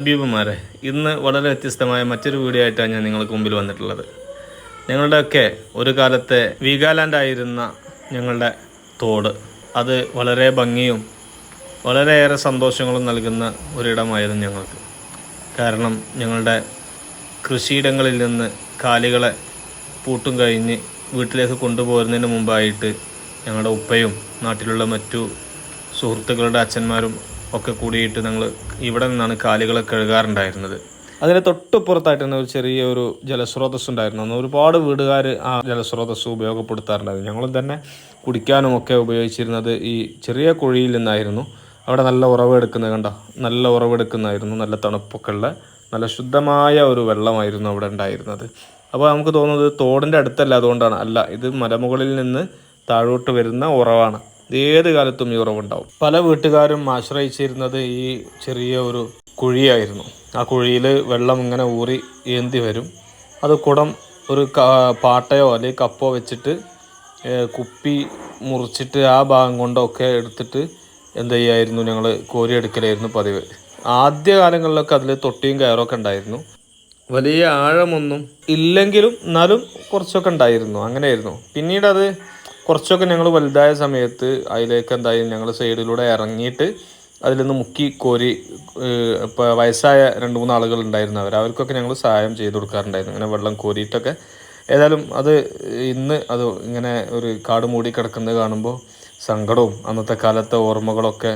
ഹബീബുമാരെ ഇന്ന് വളരെ വ്യത്യസ്തമായ മറ്റൊരു വീഡിയോ ആയിട്ടാണ് ഞാൻ നിങ്ങൾക്ക് മുമ്പിൽ വന്നിട്ടുള്ളത്. ഞങ്ങളുടെയൊക്കെ ഒരു കാലത്തെ വീഗാലാൻഡ് ആയിരുന്ന ഞങ്ങളുടെ തോട് അത് വളരെ ഭംഗിയും വളരെയേറെ സന്തോഷങ്ങളും നൽകുന്ന ഒരിടമായിരുന്നു ഞങ്ങൾക്ക്. കാരണം ഞങ്ങളുടെ കൃഷിയിടങ്ങളിൽ നിന്ന് കാലികളെ പൂട്ടും കഴിഞ്ഞ് വീട്ടിലേക്ക് കൊണ്ടുപോരുന്നതിന് മുമ്പായിട്ട് ഞങ്ങളുടെ ഉപ്പയും നാട്ടിലുള്ള മറ്റു സുഹൃത്തുക്കളുടെ അച്ഛന്മാരും ഒക്കെ കൂടിയിട്ട് ഞങ്ങൾ ഇവിടെ നിന്നാണ് കാലുകളെ കഴുകാറുണ്ടായിരുന്നത്. അതിന് തൊട്ടുപുറത്തായിട്ട് തന്നെ ഒരു ചെറിയ ഒരു ജലസ്രോതസ് ഉണ്ടായിരുന്നു. അന്ന് ഒരുപാട് വീടുകാർ ആ ജലസ്രോതസ് ഉപയോഗപ്പെടുത്താറുണ്ടായിരുന്നു. ഞങ്ങളും തന്നെ കുടിക്കാനും ഒക്കെ ഉപയോഗിച്ചിരുന്നത് ഈ ചെറിയ കുഴിയിൽ നിന്നായിരുന്നു. അവിടെ നല്ല ഉറവെടുക്കുന്നത് കണ്ടോ? നല്ല ഉറവെടുക്കുന്നതായിരുന്നു. നല്ല തണുപ്പൊക്കെ ഉള്ള നല്ല ശുദ്ധമായ ഒരു വെള്ളമായിരുന്നു അവിടെ ഉണ്ടായിരുന്നത്. അപ്പോൾ നമുക്ക് തോന്നുന്നത് തോടിന്റെ അടുത്തല്ല അതുകൊണ്ടാണ്. അല്ല ഇത് മലമുകളിൽ നിന്ന് താഴോട്ട് വരുന്ന ഉറവാണ്. ഏത് കാലത്തും ഈ ഉറവുണ്ടാവും. പല വീട്ടുകാരും ആശ്രയിച്ചിരുന്നത് ഈ ചെറിയ ഒരു കുഴിയായിരുന്നു. ആ കുഴിയിൽ വെള്ളം ഇങ്ങനെ ഊറി ഏന്തി വരും. അത് കുടം ഒരു പാട്ടയോ അല്ലെങ്കിൽ കപ്പോ വെച്ചിട്ട് കുപ്പി മുറിച്ചിട്ട് ആ ഭാഗം കൊണ്ടൊക്കെ എടുത്തിട്ട് എന്ത് ചെയ്യായിരുന്നു ഞങ്ങൾ കോരിയെടുക്കലായിരുന്നു പതിവ്. ആദ്യ കാലങ്ങളിലൊക്കെ അതിൽ തൊട്ടിയും കയറൊക്കെ ഉണ്ടായിരുന്നു. വലിയ ആഴമൊന്നും ഇല്ലെങ്കിലും എന്നാലും കുറച്ചൊക്കെ ഉണ്ടായിരുന്നു. അങ്ങനെയായിരുന്നു. പിന്നീട് അത് കുറച്ചൊക്കെ ഞങ്ങൾ വലുതായ സമയത്ത് അതിലേക്ക് എന്തായാലും ഞങ്ങൾ സൈഡിലൂടെ ഇറങ്ങിയിട്ട് അതിൽ നിന്ന് മുക്കി കോരി ഇപ്പോൾ വയസ്സായ രണ്ട് മൂന്ന് ആളുകൾ ഉണ്ടായിരുന്നു അവർ അവർക്കൊക്കെ ഞങ്ങൾ സഹായം ചെയ്ത് കൊടുക്കാറുണ്ടായിരുന്നു. ഇങ്ങനെ വെള്ളം കോരിയിട്ടൊക്കെ. ഏതായാലും അത് ഇന്ന് അത് ഇങ്ങനെ ഒരു കാട് മൂടി കിടക്കുന്നത് കാണുമ്പോൾ സങ്കടവും അന്നത്തെ കാലത്തെ ഓർമ്മകളൊക്കെ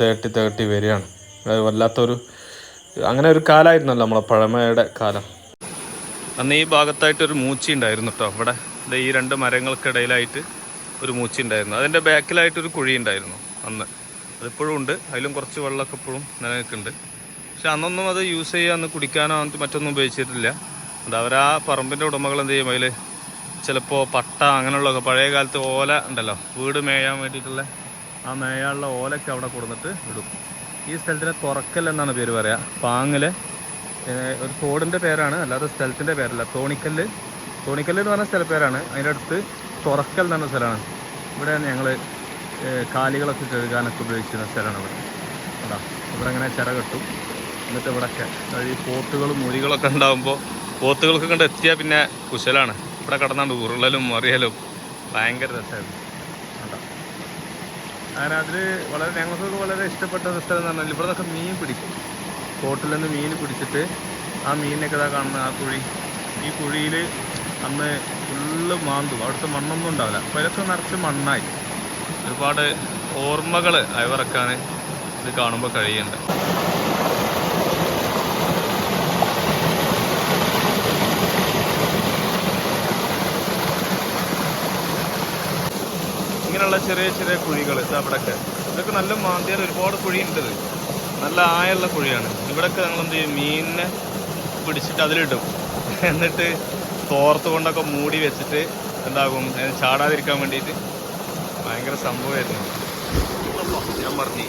തേട്ടി തേട്ടി വരികയാണ്. വല്ലാത്തൊരു അങ്ങനെ ഒരു കാലമായിരുന്നല്ലോ നമ്മളെ പഴമയുടെ കാലം. അന്ന് ഈ ഭാഗത്തായിട്ട് ഒരു മൂച്ചി ഉണ്ടായിരുന്നു കേട്ടോ അവിടെ ദേ ഈ രണ്ട് മരങ്ങൾക്കിടയിലായിട്ട് ഒരു മൂച്ചി ഉണ്ടായിരുന്നു. അതിന്റെ ബാക്കിലായിട്ടൊരു കുഴി ഉണ്ടായിരുന്നു അന്ന്. അതിപ്പോഴും ഉണ്ട്. അതിലും കുറച്ച് വെള്ളമൊക്കെ ഇപ്പോഴും നിലനിൽക്കുന്നുണ്ട്. പക്ഷെ അന്നൊന്നും അത് യൂസ് ചെയ്യുക അന്ന് കുടിക്കാനോ അങ്ങനത്തെ മറ്റൊന്നും ഉപയോഗിച്ചിട്ടില്ല. അത് അവരാ പറമ്പിന്റെ ഉടമകൾ എന്ത് ചെയ്യും? അതിൽ ചിലപ്പോൾ പട്ട അങ്ങനെയുള്ളതൊക്കെ പഴയ കാലത്ത് ഓല ഉണ്ടല്ലോ. വീട് മേയാൻ വേണ്ടിയിട്ടുള്ള ആ മേയാനുള്ള ഓലയ്ക്ക് അവിടെ കൊടുന്നിട്ട് ഇടും. ഈ സ്ഥലത്തിനെ തുറക്കൽ എന്നാണ് പേര് പറയുക പാങ്ങിൽ ഏഹ് ഒരു തോടിന്റെ പേരാണ് അല്ലാതെ സ്ഥലത്തിന്റെ പേരല്ല. തോണിക്കല്ല്. തോണിക്കല്ല് എന്ന് പറഞ്ഞ സ്ഥലപ്പേരാണ്. അതിന്റെ അടുത്ത് തുറക്കൽ എന്ന് പറഞ്ഞ സ്ഥലമാണ്. ഇവിടെ ഞങ്ങൾ കാലികളൊക്കെ കഴുകാനൊക്കെ ഉപയോഗിച്ചിരുന്ന സ്ഥലമാണ് ഇവിടെ. അതാ ഇവിടെ അങ്ങനെ ചിറ കെട്ടും. എന്നിട്ട് ഇവിടെയൊക്കെ ഈ പോത്തുകളും മുരികളൊക്കെ ഉണ്ടാകുമ്പോൾ പോത്തുകൾക്ക് കണ്ട് എത്തിയാൽ പിന്നെ കുശലാണ്. ഇവിടെ കിടന്നാണ്ട് ഉരുളലും മറിയലും ഭയങ്കര രസമായിരുന്നു അങ്ങനെ അതിൽ വളരെ ഞങ്ങൾക്കൊക്കെ വളരെ ഇഷ്ടപ്പെട്ട സ്ഥലം എന്ന് പറഞ്ഞാൽ ഇവിടെ നിന്നൊക്കെ മീൻ പിടിക്കും. തോട്ടിൽ നിന്ന് മീൻ പിടിച്ചിട്ട് ആ മീനിനൊക്കെ ഇതാ കാണുന്നത് ആ കുഴി. ഈ കുഴിയിൽ അന്ന് ഫുള്ള് മാന്തും. അവിടുത്തെ മണ്ണൊന്നും ഉണ്ടാവില്ല. ഇതൊക്കെ നിറച്ച് മണ്ണായി. ഒരുപാട് ഓർമ്മകൾ അയവിറക്കാൻ ഇത് കാണുമ്പോൾ കഴിയുന്നുണ്ട്. ഇങ്ങനെയുള്ള ചെറിയ ചെറിയ കുഴികൾ ഇത് അവിടെയൊക്കെ ഇതൊക്കെ നല്ല മാന്തിയാൽ ഒരുപാട് കുഴിയുണ്ട് ഇത്. നല്ല ആയുള്ള കുഴിയാണ്. ഇവിടെയൊക്കെ ഞങ്ങൾ എന്ത് ചെയ്യും? മീനിനെ പിടിച്ചിട്ട് അതിലിടും. എന്നിട്ട് തോർത്ത് കൊണ്ടൊക്കെ മൂടി വെച്ചിട്ട് എന്താകും? അതിന് ചാടാതിരിക്കാൻ വേണ്ടിയിട്ട് ഭയങ്കര സംഭവമായിരുന്നു. ഞാൻ പറഞ്ഞു.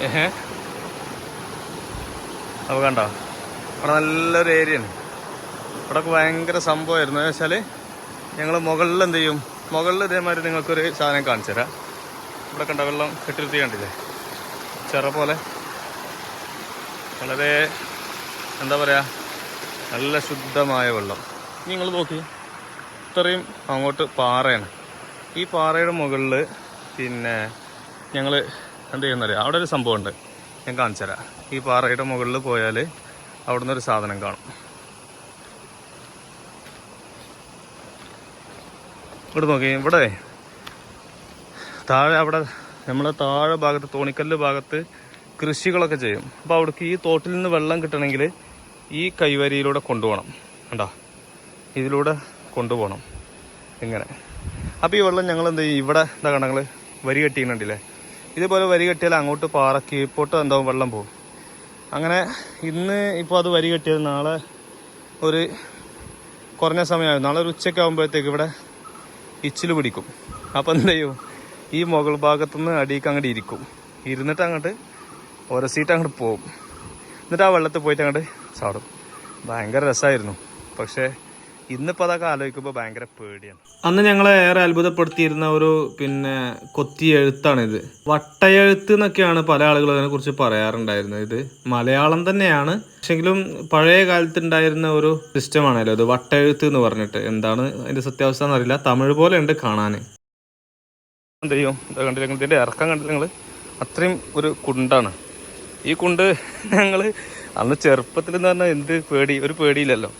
ഏഹ്? അപ്പോൾ കണ്ടോ? അവിടെ നല്ലൊരു ഏരിയ ആണ്. ഇവിടെയൊക്കെ ഭയങ്കര സംഭവമായിരുന്നു. എന്ന് വെച്ചാൽ ഞങ്ങൾ മുകളിൽ എന്ത് ചെയ്യും? മുകളിൽ ഇതേമാതിരി നിങ്ങൾക്കൊരു സാധനം കാണിച്ചു തരാം ഇവിടെ കണ്ട വെള്ളം കെട്ടിരുത്തി കണ്ടില്ലേ? ചെറ പോലെ. വളരെ എന്താ പറയുക നല്ല ശുദ്ധമായ വെള്ളം. നിങ്ങൾ നോക്കി. ഇത്രയും അങ്ങോട്ട് പാറയാണ്. ഈ പാറയുടെ മുകളിൽ പിന്നെ ഞങ്ങൾ എന്ത് ചെയ്യുന്നറിയാം? അവിടെ ഒരു സംഭവമുണ്ട്. ഞാൻ കാണിച്ചു തരാം. ഈ പാറയുടെ മുകളിൽ പോയാൽ അവിടുന്ന് ഒരു സാധനം കാണും. ഇവിടെ നോക്കി. ഇവിടെ താഴെ അവിടെ നമ്മൾ താഴെ ഭാഗത്ത് തോണിക്കല്ല് ഭാഗത്ത് കൃഷികളൊക്കെ ചെയ്യും. അപ്പോൾ അവിടേക്ക് ഈ തോട്ടിൽ നിന്ന് വെള്ളം കിട്ടണമെങ്കിൽ ഈ കൈവരിയിലൂടെ കൊണ്ടുപോകണം. കണ്ടോ? ഇതിലൂടെ കൊണ്ടുപോകണം. ഇങ്ങനെ. അപ്പോൾ ഈ വെള്ളം ഞങ്ങൾ എന്ത് ചെയ്യും? ഇവിടെ എന്താ കണ്ടങ്ങൾ വരി കെട്ടിയിട്ടുണ്ടല്ലേ ഇതേപോലെ വരി കെട്ടിയാൽ അങ്ങോട്ട് പാറ കീഴ്പോട്ട് എന്താവും? വെള്ളം പോകും. അങ്ങനെ ഇന്ന് ഇപ്പോൾ അത് വരി കെട്ടിയത് നാളെ ഒരു കുറഞ്ഞ സമയമായി നാളെ ഒരു ഉച്ചയ്ക്ക് ആകുമ്പോഴത്തേക്ക് ഇവിടെ ഇച്ചിൽ പിടിക്കും. അപ്പം എന്ത് ചെയ്യും? ഈ മുകൾ ഭാഗത്തുനിന്ന് അടിയിക്ക് അങ്ങോട്ട് ഇരിക്കും. ഇരുന്നിട്ട് അങ്ങോട്ട് ഓരോ സീറ്റ് അങ്ങോട്ട് പോകും. എന്നിട്ട് ആ വെള്ളത്തിൽ പോയിട്ട് അങ്ങോട്ട് ചാടും. ഭയങ്കര രസമായിരുന്നു പക്ഷേ ഇന്നിപ്പോൾ അതൊക്കെ ആലോചിക്കുമ്പോൾ ഭയങ്കര പേടിയാണ്. അന്ന് ഞങ്ങളെ ഏറെ അത്ഭുതപ്പെടുത്തിയിരുന്ന ഒരു പിന്നെ കൊത്തി എഴുത്താണിത്. വട്ടയെഴുത്ത് എന്നൊക്കെയാണ് പല ആളുകളും അതിനെക്കുറിച്ച് പറയാറുണ്ടായിരുന്നത്. ഇത് മലയാളം തന്നെയാണ്. പക്ഷെങ്കിലും പഴയ കാലത്തുണ്ടായിരുന്ന ഒരു സിസ്റ്റമാണല്ലോ ഇത്. വട്ടയെഴുത്ത് എന്ന് പറഞ്ഞിട്ട്. എന്താണ് അതിന്റെ സത്യാവസ്ഥ എന്നറിയില്ല. തമിഴ് പോലെ ഉണ്ട് കാണാൻ എന്ത് ഇത് കണ്ടില്ല? ഇതിന്റെ ഇറക്കം കണ്ടില്ല നിങ്ങൾ അത്രയും ഒരു കുണ്ടാണ്. ഈ കുണ്ട് ഞങ്ങൾ അന്ന് ചെറുപ്പത്തിൽ എന്ന് പറഞ്ഞാൽ എന്ത് പേടി? ഒരു പേടിയില്ലല്ലോ.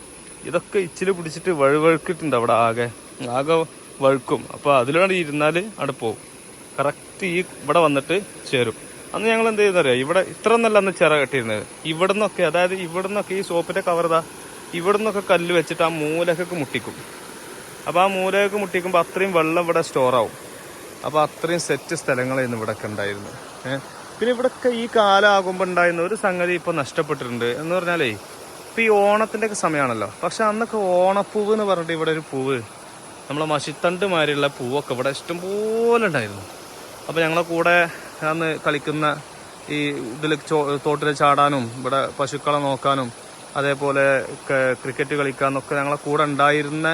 ഇതൊക്കെ ഇച്ചിരി പിടിച്ചിട്ട് വഴുവഴുക്കിട്ടുണ്ട് അവിടെ ആകെ. ആകെ വഴുക്കും. അപ്പോൾ അതിലാണ് ഇരുന്നാൽ അവിടെ പോകും കറക്റ്റ് ഈ ഇവിടെ വന്നിട്ട് ചേരും. അന്ന് ഞങ്ങൾ എന്ത് ചെയ്യുന്ന അറിയാം ഇവിടെ ഇത്ര നല്ല അന്ന് ചിറ കെട്ടിയിരുന്നത്. ഇവിടെ നിന്നൊക്കെ അതായത് ഇവിടെ നിന്നൊക്കെ ഈ സോപ്പിന്റെ കവറതാ ഇവിടെ നിന്നൊക്കെ കല്ല് വെച്ചിട്ട് ആ മൂലക്കൊക്കെ മുട്ടിക്കും. അപ്പോൾ ആ മൂലയൊക്കെ മുട്ടിക്കുമ്പോൾ അത്രയും വെള്ളം ഇവിടെ സ്റ്റോർ ആവും. അപ്പോൾ അത്രയും സെറ്റ് സ്ഥലങ്ങളായിരുന്നു ഇവിടെ ഒക്കെ ഉണ്ടായിരുന്നു. പിന്നെ ഇവിടെയൊക്കെ ഈ കാലമാകുമ്പോൾ ഉണ്ടായിരുന്ന ഒരു സംഗതി ഇപ്പോൾ നഷ്ടപ്പെട്ടിട്ടുണ്ട്. എന്ന് പറഞ്ഞാലേ ഇപ്പം ഈ ഓണത്തിന്റെ ഒക്കെ സമയമാണല്ലോ പക്ഷെ അന്നൊക്കെ ഓണപ്പൂവ് എന്ന് പറഞ്ഞിട്ട് ഇവിടെ ഒരു പൂവ് നമ്മളെ മഷിത്തണ്ട് മാതിരിയുള്ള പൂവൊക്കെ ഇവിടെ ഇഷ്ടംപോലെ ഉണ്ടായിരുന്നു. അപ്പോൾ ഞങ്ങളെ കൂടെ അന്ന് കളിക്കുന്ന ഈ ഇതിൽ തോട്ടിൽ ചാടാനും ഇവിടെ പശുക്കളെ നോക്കാനും അതേപോലെ ക്രിക്കറ്റ് കളിക്കാനൊക്കെ ഞങ്ങളെ കൂടെ ഉണ്ടായിരുന്ന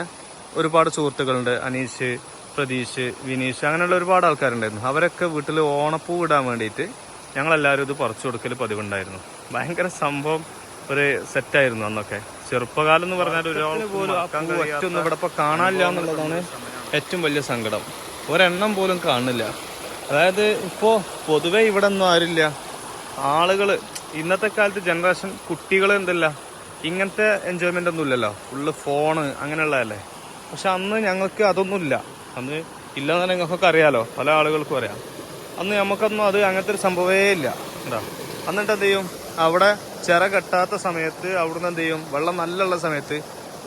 ഒരുപാട് സുഹൃത്തുക്കളുണ്ട്. അനീഷ് പ്രതീഷ് വിനീഷ് അങ്ങനെയുള്ള ഒരുപാട് ആൾക്കാരുണ്ടായിരുന്നു. അവരൊക്കെ വീട്ടിൽ ഓണപ്പൂ ഇടാൻ വേണ്ടിയിട്ട് ഞങ്ങളെല്ലാവരും ഇത് പറിച്ചു കൊടുക്കൽ പതിവുണ്ടായിരുന്നു. ഭയങ്കര സംഭവം ഒരു സെറ്റായിരുന്നു അന്നൊക്കെ. ചെറുപ്പകാലം എന്ന് പറഞ്ഞാൽ ഒരാൾ പോലും ഒറ്റൊന്നും ഇവിടെ ഇപ്പൊ കാണാനില്ല എന്നുള്ളതാണ് ഏറ്റവും വലിയ സങ്കടം. ഒരെണ്ണം പോലും കാണില്ല അതായത് ഇപ്പോ പൊതുവെ ഇവിടെ ഒന്നും ആരില്ല. ആളുകൾ ഇന്നത്തെ കാലത്ത് ജനറേഷൻ കുട്ടികൾ എന്തല്ല? ഇങ്ങനത്തെ എൻജോയ്മെന്റ് ഒന്നും ഇല്ലല്ലോ. ഫുള്ള് ഫോണ് അങ്ങനെയുള്ളതല്ലേ? പക്ഷെ അന്ന് ഞങ്ങൾക്ക് അതൊന്നുമില്ല. അന്ന് ഇല്ലെന്ന് നിങ്ങൾക്കൊക്കെ അറിയാലോ. പല ആളുകൾക്കും അറിയാം. അന്ന് നമുക്കൊന്നും അത് അങ്ങനത്തെ ഒരു സംഭവമേ ഇല്ല. എന്താ? എന്നിട്ട് എന്ത് ചെയ്യും? അവിടെ ചിറ കെട്ടാത്ത സമയത്ത് അവിടുന്ന് എന്ത് ചെയ്യും? വെള്ളം നല്ലുള്ള സമയത്ത്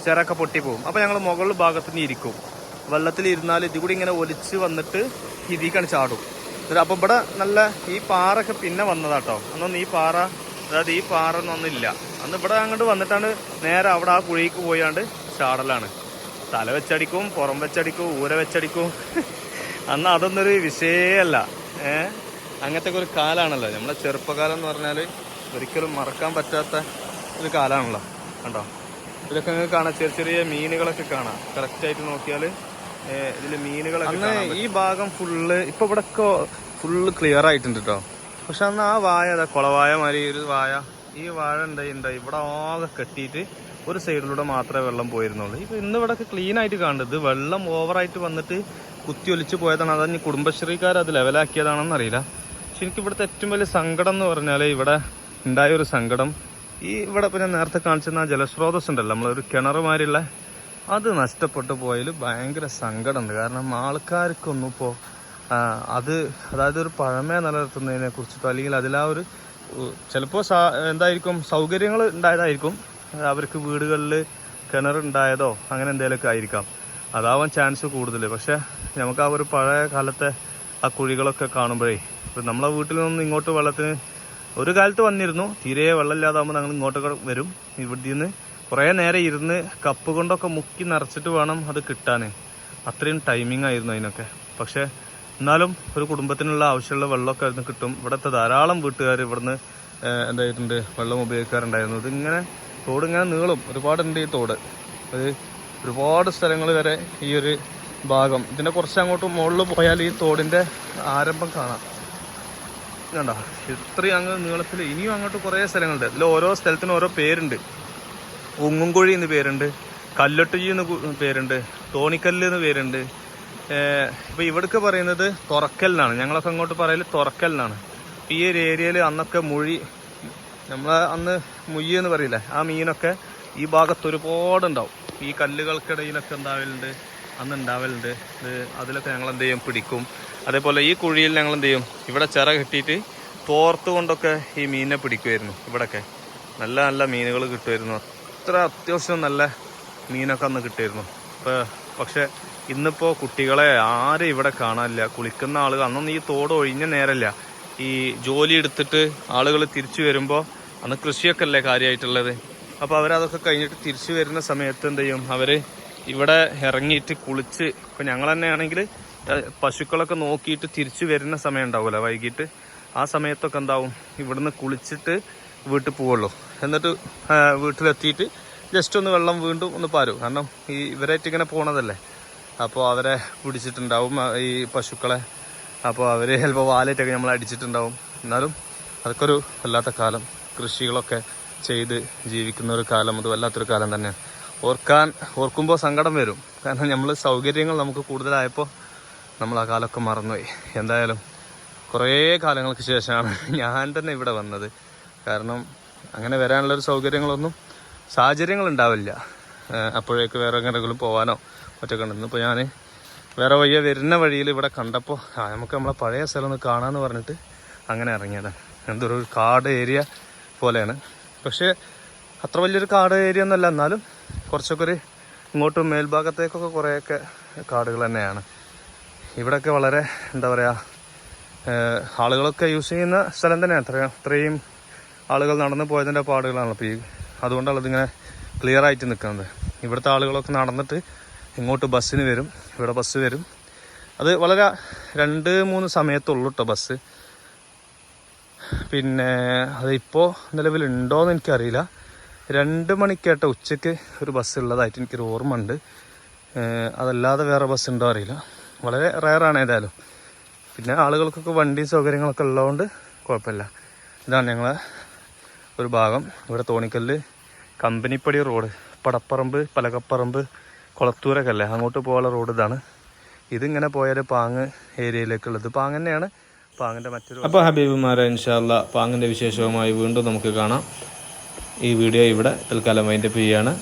ചിറക്കെ പൊട്ടിപ്പോവും അപ്പൊ ഞങ്ങൾ മുകളിൽ ഭാഗത്ത് നിന്ന് ഇരിക്കും. വെള്ളത്തിൽ ഇരുന്നാൽ ഇത് കൂടി ഇങ്ങനെ ഒലിച്ച് വന്നിട്ട് ഇതിക്കാണ് ചാടും. എന്നിട്ട് അപ്പൊ ഇവിടെ നല്ല ഈ പാറൊക്കെ പിന്നെ വന്നതാട്ടോ. അന്നൊന്നും ഈ പാറ അതായത് ഈ പാറ ഒന്നും അന്നില്ല. അന്ന് ഇവിടെ അങ്ങോട്ട് വന്നിട്ടാണ് നേരെ അവിടെ ആ കുഴിക്ക് പോയാണ്ട് ചാടലാണ്. തല വെച്ചടിക്കും പുറം വെച്ചടിക്കും ഊര വെച്ചടിക്കും. അന്ന് അതൊന്നൊരു വിഷയമല്ല ഏ? അങ്ങനത്തെ ഒരു കാലാണല്ലോ. നമ്മളെ ചെറുപ്പകാലം എന്ന് പറഞ്ഞാൽ ഒരിക്കലും മറക്കാൻ പറ്റാത്ത ഒരു കാലാണല്ലോ. കണ്ടോ? ഇതിലൊക്കെ നിങ്ങൾക്ക് കാണാം. ചെറിയ ചെറിയ മീനുകളൊക്കെ കാണാം. കറക്റ്റ് ആയിട്ട് നോക്കിയാൽ ഇതിൽ മീനുകളൊക്കെ ഈ ഭാഗം ഫുള്ള് ഇപ്പൊ ഇവിടെ ഫുള്ള് ക്ലിയർ ആയിട്ടുണ്ട് കേട്ടോ പക്ഷെ അന്ന് ആ വായ അതാ കുളവായ മാതിരി ഒരു വായ ഈ വാഴ ഉണ്ടായി ഉണ്ടായി ഇവിടെ ആകെ കെട്ടിയിട്ട് ഒരു സൈഡിലൂടെ മാത്രമേ വെള്ളം പോയിരുന്നുള്ളൂ. ഇപ്പം ഇന്ന് ഇവിടെ ക്ലീൻ ആയിട്ട് കാണുന്നത് വെള്ളം ഓവറായിട്ട് വന്നിട്ട് കുത്തിയൊലിച്ച് പോയതാണ്. അത് കുടുംബശ്രീക്കാർ അത് ലെവലാക്കിയതാണെന്ന് അറിയില്ല. പക്ഷെ എനിക്ക് ഇവിടുത്തെ ഏറ്റവും വലിയ സങ്കടം എന്ന് പറഞ്ഞാൽ ഇവിടെ ഉണ്ടായ ഒരു സങ്കടം. ഈ ഇവിടെ പിന്നെ നേരത്തെ കാണിച്ചിരുന്ന ആ ജലസ്രോതസ് ഉണ്ടല്ലോ നമ്മളൊരു കിണറുമാരിയുള്ള അത് നഷ്ടപ്പെട്ടു പോയതിൽ ഭയങ്കര സങ്കടമുണ്ട്. കാരണം ആൾക്കാർക്കൊന്നും ഇപ്പോൾ അത് അതായത് ഒരു പഴമയെ നിലനിർത്തുന്നതിനെ കുറിച്ചിട്ടോ അല്ലെങ്കിൽ അതിലാ ഒരു ചിലപ്പോൾ എന്തായിരിക്കും സൗകര്യങ്ങൾ ഉണ്ടായതായിരിക്കും. അവർക്ക് വീടുകളിൽ കിണറുണ്ടായതോ അങ്ങനെ എന്തെങ്കിലുമൊക്കെ ആയിരിക്കാം. അതാവാൻ ചാൻസ് കൂടുതൽ പക്ഷേ നമുക്ക് ആ ഒരു പഴയ കാലത്തെ ആ കുഴികളൊക്കെ കാണുമ്പോഴേ ഇപ്പം നമ്മളെ വീട്ടിൽ നിന്ന് ഇങ്ങോട്ട് വെള്ളത്തിന് ഒരു കാലത്ത് വന്നിരുന്നു. തീരെ വെള്ളമില്ലാതാകുമ്പോൾ ഞങ്ങൾ ഇങ്ങോട്ടൊക്കെ വരും. ഇവിടെ നിന്ന് കുറേ നേരം ഇരുന്ന് കപ്പ് കൊണ്ടൊക്കെ മുക്കി നിറച്ചിട്ട് വേണം അത് കിട്ടാൻ അത്രയും ടൈമിംഗ് ആയിരുന്നു അതിനൊക്കെ. പക്ഷേ എന്നാലും ഒരു കുടുംബത്തിനുള്ള ആവശ്യമുള്ള വെള്ളമൊക്കെ ആയിരുന്നു കിട്ടും. ഇവിടുത്തെ ധാരാളം വീട്ടുകാർ ഇവിടുന്ന് എന്തായിട്ടുണ്ട് വെള്ളം ഉപയോഗിക്കാറുണ്ടായിരുന്നു. ഇതിങ്ങനെ തോട് ഇങ്ങനെ നീളും. ഒരുപാടുണ്ട് ഈ തോട്. അത് ഒരുപാട് സ്ഥലങ്ങൾ വരെ ഈ ഒരു ഭാഗം. ഇതിന്റെ കുറച്ച് അങ്ങോട്ട് മുകളിൽ പോയാൽ ഈ തോടിന്റെ ആരംഭം കാണാം. കണ്ട? ഇത്രയും അങ്ങ് നീളത്തിൽ ഇനിയും അങ്ങോട്ട് കുറേ സ്ഥലങ്ങളുണ്ട്. അതിൽ ഓരോ സ്ഥലത്തിനും ഓരോ പേരുണ്ട്. ഉങ്ങുംകുഴി എന്ന് പേരുണ്ട്. കല്ലൊട്ടുജി എന്ന് പേരുണ്ട്. തോണിക്കല്ല് എന്ന് പേരുണ്ട്. ഏഹ് ഇപ്പൊ ഇവിടേക്ക് പറയുന്നത് തുറക്കലിനാണ്. ഞങ്ങളൊക്കെ അങ്ങോട്ട് പറയൽ തുറക്കലിനാണ്. ഈ ഒരു ഏരിയയിൽ അന്നൊക്കെ മൊഴി നമ്മളെ അന്ന് മുയ്യ എന്ന് പറയില്ലേ ആ മീനൊക്കെ ഈ ഭാഗത്ത് ഒരുപാട് ഉണ്ടാവും ഈ കല്ലുകൾക്കിടയിലൊക്കെ ഉണ്ടാവലുണ്ട് അന്ന് ഉണ്ടാവലുണ്ട്. ഇത് അതിലൊക്കെ ഞങ്ങൾ എന്ത് ചെയ്യും പിടിക്കും. അതേപോലെ ഈ കുഴിയിൽ ഞങ്ങൾ എന്ത് ചെയ്യും ഇവിടെ ചിറ കെട്ടിയിട്ട് തോർത്ത് കൊണ്ടൊക്കെ ഈ മീനിനെ പിടിക്കുമായിരുന്നു ഇവിടെയൊക്കെ നല്ല നല്ല മീനുകൾ കിട്ടുമായിരുന്നു അത്ര അത്യാവശ്യം നല്ല മീനൊക്കെ അന്ന് കിട്ടുമായിരുന്നു ഇപ്പോൾ പക്ഷേ ഇന്നിപ്പോൾ കുട്ടികളെ ആരും ഇവിടെ കാണാനില്ല. കുളിക്കുന്ന ആളുകൾ അന്നൊന്നും ഈ തോട് ഒഴിഞ്ഞ നേരല്ല. ഈ ജോലി എടുത്തിട്ട് ആളുകൾ തിരിച്ചു വരുമ്പോൾ അന്ന് കൃഷിയൊക്കെ അല്ലേ കാര്യമായിട്ടുള്ളത് അപ്പോൾ അവരതൊക്കെ കഴിഞ്ഞിട്ട് തിരിച്ചു വരുന്ന സമയത്ത് എന്ത് ചെയ്യും? അവർ ഇവിടെ ഇറങ്ങിയിട്ട് കുളിച്ച് ഇപ്പം ഞങ്ങൾ തന്നെയാണെങ്കിൽ പശുക്കളൊക്കെ നോക്കിയിട്ട് തിരിച്ചു വരുന്ന സമയം ഉണ്ടാവുമല്ലോ വൈകിട്ട്. ആ സമയത്തൊക്കെ എന്താവും? ഇവിടുന്ന് കുളിച്ചിട്ട് വീട്ടിൽ പോവുള്ളൂ. എന്നിട്ട് വീട്ടിലെത്തിയിട്ട് ജസ്റ്റ് ഒന്ന് വെള്ളം വീണ്ടും ഒന്ന് പാരും. കാരണം ഈ ഇവരായിട്ട് ഇങ്ങനെ പോണതല്ലേ. അപ്പോൾ അവരെ പിടിച്ചിട്ടുണ്ടാവും ഈ പശുക്കളെ അപ്പോൾ അവർ ചിലപ്പോൾ വാലറ്റൊക്കെ നമ്മൾ അടിച്ചിട്ടുണ്ടാവും. എന്നാലും അതൊക്കെ വല്ലാത്ത കാലം. കൃഷികളൊക്കെ ചെയ്ത് ജീവിക്കുന്ന ഒരു കാലം അത് വല്ലാത്തൊരു കാലം തന്നെയാണ്. ഓർക്കാൻ ഓർക്കുമ്പോൾ സങ്കടം വരും. കാരണം നമ്മൾ സൗകര്യങ്ങൾ നമുക്ക് കൂടുതലായപ്പോൾ നമ്മൾ ആ കാലമൊക്കെ മറന്നുപോയി. എന്തായാലും കുറേ കാലങ്ങൾക്ക് ശേഷമാണ് ഞാൻ തന്നെ ഇവിടെ വന്നത്. കാരണം അങ്ങനെ വരാനുള്ളൊരു സൗകര്യങ്ങളൊന്നും സാഹചര്യങ്ങൾ ഉണ്ടാവില്ല അപ്പോഴേക്ക് വേറെ എങ്ങനെയെങ്കിലും പോകാനോ ഒറ്റ കണ്ടെന്ന് ഇപ്പോൾ ഞാൻ വേറെ വഴിയെ വരുന്ന വഴിയിൽ ഇവിടെ കണ്ടപ്പോൾ നമുക്ക് നമ്മളെ പഴയ സ്ഥലം ഒന്ന് കാണാമെന്ന് പറഞ്ഞിട്ട് അങ്ങനെ ഇറങ്ങിയതാണ് എന്തൊരു കാട് ഏരിയ പോലെയാണ്. പക്ഷേ അത്ര വലിയൊരു കാട് ഏരിയ ഒന്നുമല്ല എന്നാലും കുറച്ചൊക്കെ ഒരു ഇങ്ങോട്ടും മേൽഭാഗത്തേക്കൊക്കെ കുറേയൊക്കെ കാടുകൾ തന്നെയാണ്. ഇവിടെയൊക്കെ വളരെ എന്താ പറയുക ആളുകളൊക്കെ യൂസ് ചെയ്യുന്ന സ്ഥലം തന്നെയാണ്. അത്രയും അത്രയും ആളുകൾ നടന്നു പോയതിന്റെ പാടുകളാണല്ലോ. അപ്പോൾ ഈ അതുകൊണ്ടാണ് ഇതിങ്ങനെ ക്ലിയർ ആയിട്ട് നിൽക്കുന്നത്. ഇവിടുത്തെ ആളുകളൊക്കെ നടന്നിട്ട് ഇങ്ങോട്ട് ബസ്സിന് വരും. ഇവിടെ ബസ് വരും. അത് വളരെ രണ്ട് മൂന്ന് സമയത്തുള്ളൂ കേട്ടോ ബസ്. പിന്നെ അതിപ്പോൾ നിലവിലുണ്ടോയെന്ന് എനിക്കറിയില്ല. രണ്ട് മണിക്കേട്ട ഉച്ചയ്ക്ക് ഒരു ബസ് ഉള്ളതായിട്ട് എനിക്കൊരു ഓർമ്മ ഉണ്ട് അതല്ലാതെ വേറെ ബസ് ഉണ്ടോ അറിയില്ല. വളരെ റയറാണ് ഏതായാലും. പിന്നെ ആളുകൾക്കൊക്കെ വണ്ടി സൗകര്യങ്ങളൊക്കെ ഉള്ളതുകൊണ്ട് കുഴപ്പമില്ല. ഇതാണ് ഞങ്ങളെ ഒരു ഭാഗം. ഇവിടെ തോണിക്കല്ല് കമ്പനിപ്പടി റോഡ് പടപ്പറമ്പ് പലകപ്പറമ്പ് കൊളത്തൂരൊക്കെ അല്ലേ? അങ്ങോട്ട് പോകാനുള്ള റോഡ് ഇതാണ്. ഇതിങ്ങനെ പോയാൽ പാങ്ങ് ഏരിയയിലേക്കുള്ളത്. പാങ്ങ് തന്നെയാണ്. പാങ്ങിന്റെ മറ്റൊരു അപ്പോൾ ഹബീബുമാരെ ഇൻഷാല്ല പാങ്ങിന്റെ വിശേഷവുമായി വീണ്ടും നമുക്ക് കാണാം. ഈ വീഡിയോ ഇവിടെ തൽക്കാലം വൈൻഡപ്പ് ചെയ്യാണ്.